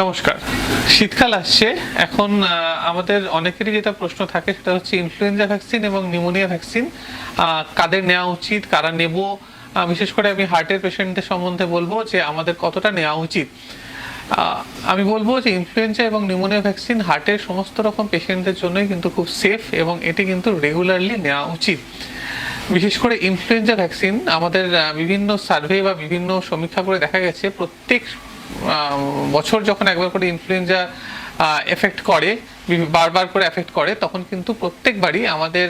নমস্কার। শীতকাল আসছে। এখন আমাদের অনেকেরই যেটা প্রশ্ন থাকে সেটা হচ্ছে ইনফ্লুয়েঞ্জা ভ্যাকসিন এবং নিউমোনিয়া ভ্যাকসিন কাদের নেওয়া উচিত, কারা নেব? বিশেষ করে আমি হার্টের পেশেন্টদের সম্বন্ধে বলব যে আমাদের কতটা নেওয়া উচিত। আমি বলব যে ইনফ্লুয়েঞ্জা এবং নিউমোনিয়া ভ্যাকসিন হার্টের সমস্ত রকম পেশেন্টদের জন্যই কিন্তু খুব সেফ এবং এটি কিন্তু রেগুলারলি নেওয়া উচিত। বিশেষ করে ইনফ্লুয়েঞ্জা ভ্যাকসিন আমাদের বিভিন্ন সার্ভে বা বিভিন্ন সমীক্ষা করে দেখা গেছে, প্রত্যেক বছর যখন একবার করে ইনফ্লুয়েঞ্জা এফেক্ট করে বারবার করে এফেক্ট করে, তখন কিন্তু প্রত্যেকবারই আমাদের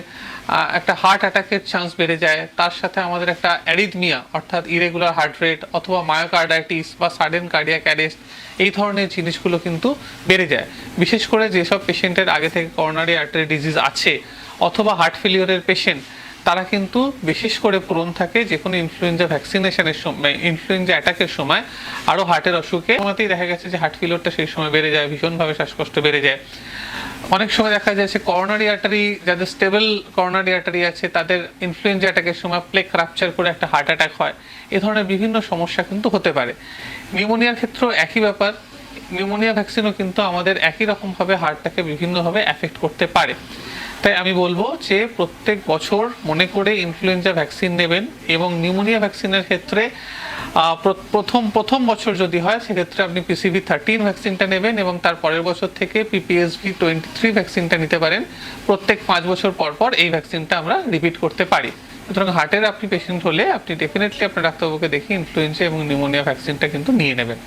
একটা হার্ট অ্যাটাকের চান্স বেড়ে যায়। তার সাথে আমাদের একটা অ্যারিথমিয়া অর্থাৎ ইরেগুলার হার্ট রেট অথবা মায়োকার্ডাইটিস বা সাডেন কার্ডিয়াক অ্যারেস্ট এই ধরনের জিনিসগুলো কিন্তু বেড়ে যায়। বিশেষ করে যেসব পেশেন্টের আগে থেকে করোনারি আর্টারি ডিজিজ আছে, অথবা হার্ট ফেলিওরের পেশেন্ট তারা কিন্তু বিশেষ করে প্রোন থাকে যে কোনো ইনফ্লুয়েঞ্জা ভ্যাকসিনেশনের সময় ইনফ্লুয়েঞ্জা অ্যাটাকের সময় আরও হার্টের অসুখে। সময়তেই দেখা গেছে যে হার্ট ফেলিওরটা সেই সময় বেড়ে যায়, ভীষণভাবে শ্বাসকষ্ট বেড়ে যায়। অনেক সময় দেখা যাচ্ছে করোনারি আর্টারি যাদের স্টেবল করোনারি আর্টারি আছে, তাদের ইনফ্লুয়েঞ্জা অ্যাটাকের সময় প্লেক রাপচার করে একটা হার্ট অ্যাটাক হয়। এ ধরনের বিভিন্ন সমস্যা কিন্তু হতে পারে। নিউমোনিয়ার ক্ষেত্রেও একই ব্যাপার। নিউমোনিয়া ভ্যাকসিনও কিন্তু আমাদের একই রকমভাবে হার্টটাকে বিভিন্নভাবে অ্যাফেক্ট করতে পারে। তাই আমি বলব যে প্রত্যেক বছর মনে করে ইনফ্লুয়েঞ্জা ভ্যাকসিন নেবেন এবং নিউমোনিয়া ভ্যাকসিনের ক্ষেত্রে প্রথম প্রথম বছর যদি হয়, সেক্ষেত্রে আপনি পিসিভি থার্টিন ভ্যাকসিনটা নেবেন এবং তার পরের বছর থেকে পিপিএসভি টোয়েন্টি থ্রি ভ্যাকসিনটা নিতে পারেন। প্রত্যেক পাঁচ বছর পর পর এই ভ্যাকসিনটা আমরা রিপিট করতে পারি। সুতরাং হার্টের আপনি পেশেন্ট হলে আপনি ডেফিনেটলি আপনার ডাক্তারবাবুকে দেখে ইনফ্লুয়েঞ্জা এবং নিউমোনিয়া ভ্যাকসিনটা কিন্তু নিয়ে নেবেন।